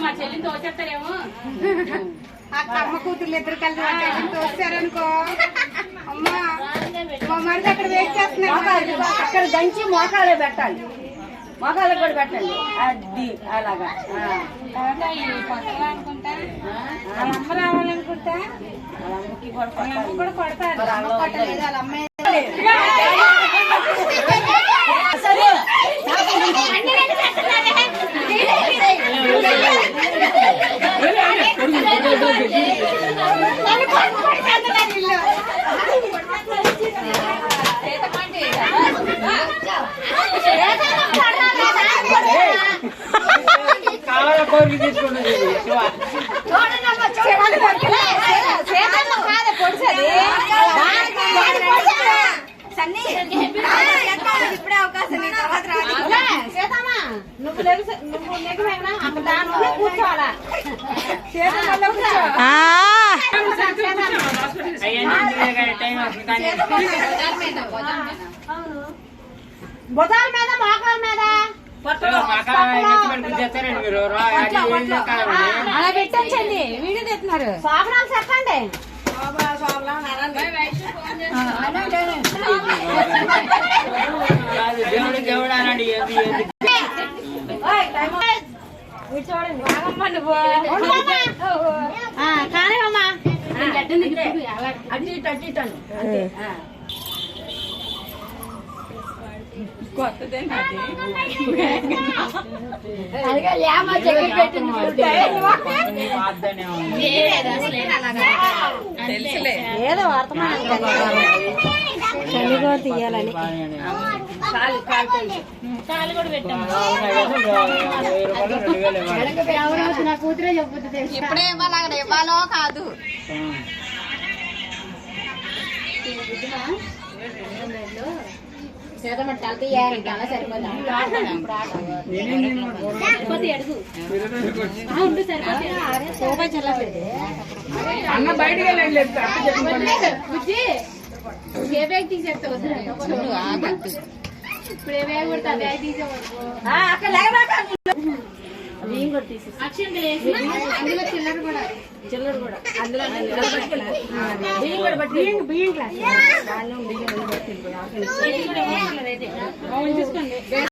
మా చెల్లిని తోచేస్తారేమో అమ్మ కూతుర్లు ఇద్దరు కలిసి మా చెల్లిని తోస్తారనుకో అమ్మా మా మరిది అక్కడ వెయిట్ చేస్తున్నారు అక్కడ దంచి మోకాలే పెట్టాలి. మోకాలకు కూడా పెట్టండి. అది అలాగా. అమ్మ రావాలనుకుంటా? వాళ్ళ అమ్మకి. కూడా కొడతారు. ఇప్పుడే అవకాశం. నువ్వు నువ్వు కూర్చోవాలా భుజాల మీద మోకాల మీద అలా పెట్టించండి వీడియో తెస్తున్నారు శోభనాలు చెప్పండి కాదు, దేవుడు కానివమ్మా అటు ఇటు అటు ఇటు ఉంది. ఏదో వర్తమానం చలిగో తీయాలని. ఇప్పుడే ఇవ్వాలి? అక్కడ ఇవ్వాలో కాదు. అన్న బయటికి వెళ్ళండి ఏ బ్యాగ్ చిల్లర కూడా. చిల్లర కూడా. అందులో. బియ్యం కూడా పట్టి బియ్యం గ్లాస్ బియ్యం కూడా పట్టుకెళ్ళిపోయి. ఆకలి. తీసుకోండి